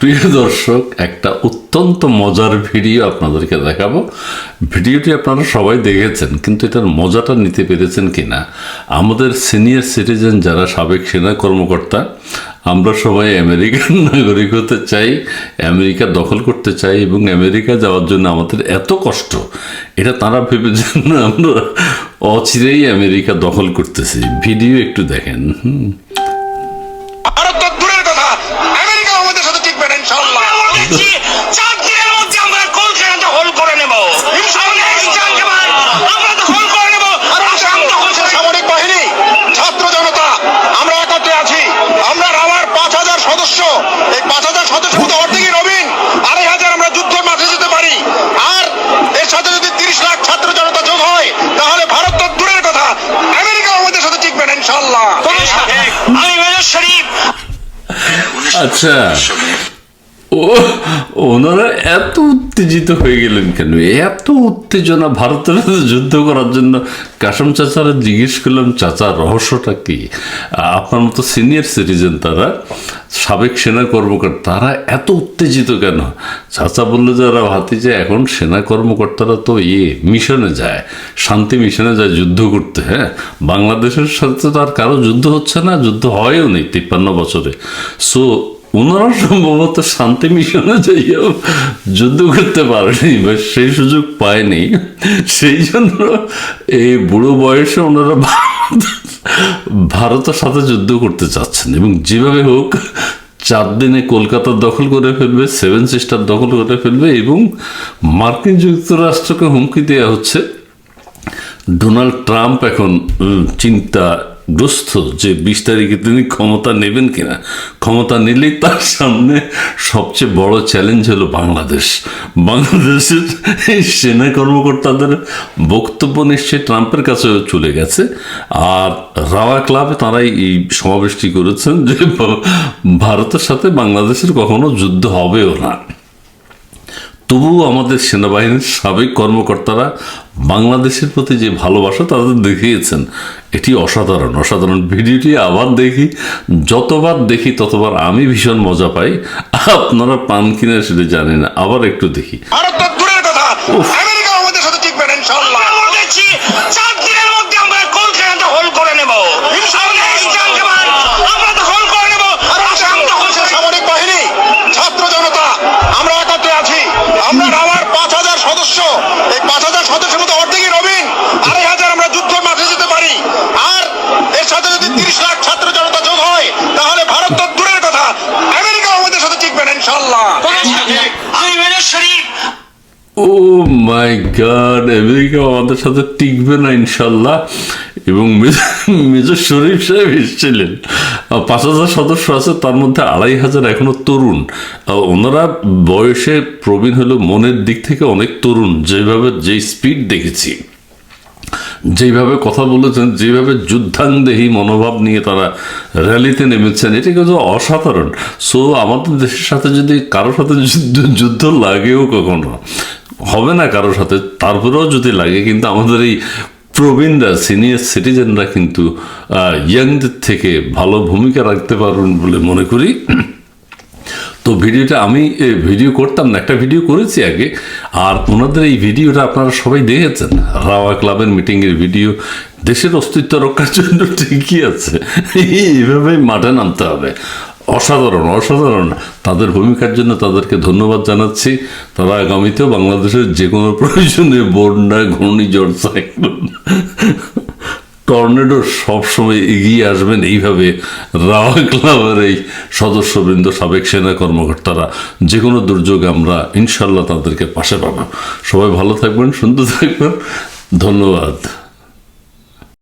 প্রিয় দর্শক, একটা অত্যন্ত মজার ভিডিও আপনাদেরকে দেখাবো। ভিডিওটি আপনারা সবাই দেখেছেন, কিন্তু এটার মজাটা নিতে পেরেছেন কিনা? আমাদের সিনিয়র সিটিজেন যারা সাবেক সেনা কর্মকর্তা, আমরা সবাই আমেরিকান নাগরিক হতে চাই, আমেরিকা দখল করতে চাই এবং আমেরিকা যাওয়ার জন্য আমাদের এত কষ্ট। এটা তারা ভেবেছেন না আমরা অচিরেই আমেরিকা দখল করতেছি। ভিডিও একটু দেখেন, হুম। ইনশাআল্লাহ চার দিনের মধ্যে আমরা কলকাতা হোল করে নেব? সামনে exam এবার আমরা তো হোল করে নেব আর আসাম আসাম দখল দেশের করে নেব। সামরিক বাহিনী ছাত্র জনতা আমরা একত্রে আছি। আমরা রাওয়ার পাঁচ হাজার সদস্য। এই পাঁচ হাজার সদস্য মধ্যে অর্ধেকই নবীন আড়াই হাজার আমরা যুদ্ধের মাঠে যেতে পারি। আর এর সাথে যদি তিরিশ লাখ ছাত্র জনতা যোগ হয় তাহলে ভারত তো দূরের কথা। আমেরিকা আমাদের সাথে টিকবে না ইনশাআল্লাহ। আমি মেজর শরীফ। আচ্ছা। ওনারা এত উত্তেজিত হয়ে গেলেন কেন? এত উত্তেজনা ভারতের যুদ্ধ করার জন্য। কাসম চাচারা জিজ্ঞেস করলাম, চাচা, রহস্যটা কি? আপনার মতো সিনিয়র সিটিজেন তারা, সাবেক সেনা কর্মকর্তা, তারা এত উত্তেজিত কেন? চাচা বলল যে ওরা ভাতিজে, এখন সেনা কর্মকর্তারা তো ইয়ে মিশনে যায়, শান্তি মিশনে যায় যুদ্ধ করতে হ্যাঁ? বাংলাদেশের সাথে তো আর কারও যুদ্ধ হচ্ছে না, যুদ্ধ হয়ও নেই তিপ্পান্ন বছরে। সো ওনারা সম্ভবত শান্তি মিশনে যাইয়াও যুদ্ধ করতে পারেনি বা সেই সুযোগ পায়নি। সেই জন্য এই বুড়ো বয়সে ওনারা ভারত- ভারতের সাথে যুদ্ধ করতে চাচ্ছেন এবং যেভাবে হোক চার দিনে কলকাতা দখল করে ফেলবে সেভেন সিস্টার দখল করে ফেলবে এবং মার্কিন যুক্তরাষ্ট্রকে হুমকি দেওয়া হচ্ছে। ডোনাল্ড ট্রাম্প এখন উম, চিন্তাগ্রস্ত যে বিশ তারিখে তিনি ক্ষমতা নেবেন কিনা? ক্ষমতা নিলেই তার সামনে সবচেয়ে বড় চ্যালেঞ্জ হলো বাংলাদেশ। বাংলাদেশের সেনা কর্মকর্তাদের বক্তব্য নিশ্চয়ই ট্রাম্পের কাছে চলে গেছে। আর রাওয়া ক্লাবে তারাই এই সমাবেশটি করেছেন যে, ভারতের সাথে বাংলাদেশের কখনো যুদ্ধ হবেও না। তবুও আমাদের সেনাবাহিনীর সাবেক কর্মকর্তারা বাংলাদেশের প্রতি যে ভালোবাসা তাদের দেখিয়েছেন। এটি অসাধারণ। অসাধারণ ভিডিওটি আবার দেখি। যতবার দেখি ততবার আমি ভীষণ মজা পাই। আপনারা পান কিনা সেটা জানি না। আবার একটু দেখি ভারত তো দূরের কথা আমেরিকা আমাদের সাথে টিকবে না ইনশাআল্লাহ আমরা বলেছি চার দিনের মধ্যে আমরা কলকাতা হোল করে নেব সামনে exam এবার আমরা তো হোল করে নেব আর আসাম আসাম দখল দেশের করে নেব। সামরিক বাহিনী ছাত্র জনতা আমরা একত্রে আছি আমরা রাওয়ার পাঁচ হাজার সদস্য এই পাঁচ হাজার সদস্যের মধ্যে অর্ধেকই নবীন আড়াই হাজার আমরা যুদ্ধের মাঠে যেতে পারি আর এর সাথে যদি তিরিশ লাখ ছাত্র জনতা যোগ হয় তাহলে ভারত তো দূরের কথা আমেরিকা আমাদের সাথে টিকবে না ইনশাআল্লাহ আমি মেজর শরীফ ও মাই গড আমেরিকা আমাদের সাথে টিকবে না, ইনশাল্লাহ। এবং মেজর শরীফ সাহেব এসেছিলেন। পাঁচ হাজার সদস্য আছে, তার মধ্যে আড়াই হাজার এখনও তরুণ। ওনারা বয়সে প্রবীণ হলো মনের দিক থেকে অনেক তরুণ, যেভাবে যে স্পিড দেখেছি। যেভাবে কথা বলেছেন, যেভাবে যুদ্ধাংদেহী মনোভাব নিয়ে তারা র্যালিতে নেমেছেন, এটা কিন্তু অসাধারণ। সো আমাদের দেশের সাথে যদি, কারোর সাথে যুদ্ধ লাগেও কখনো হবে না কারোর সাথে, তারপরেও যদি লাগে, কিন্তু আমাদের এই প্রবীণরা সিনিয়র সিটিজেনরা কিন্তু ইয়াংদের থেকে ভালো ভূমিকা রাখতে পারবেন বলে মনে করি। তো ভিডিওটা আমি ভিডিও করতাম না, একটা ভিডিও করেছি আগে, আর ওনাদের এই ভিডিওটা আপনারা সবাই দেখেছেন। রাওয়া ক্লাবের মিটিংয়ের ভিডিও দেশের অস্তিত্ব রক্ষার জন্য ঠিকই আছে। এইভাবেই মাঠে নামতে হবে। অসাধারণ অসাধারণ। তাদের ভূমিকার জন্য তাদেরকে ধন্যবাদ জানাচ্ছি। তারা আগামীতেও বাংলাদেশের যে কোনো প্রয়োজনে বন্যা, ঘূর্ণিঝড়, সাইক্লোন, টর্নেডো সবসময় এগিয়ে আসবেন। এইভাবে রাওয়া ক্লাবের এই সদস্যবৃন্দ, সাবেক সেনা কর্মকর্তারা যে কোনো দুর্যোগে আমরা ইনশাল্লাহ তাদেরকে পাশে পাবো। সবাই ভালো থাকবেন, সুন্দর থাকবেন। ধন্যবাদ।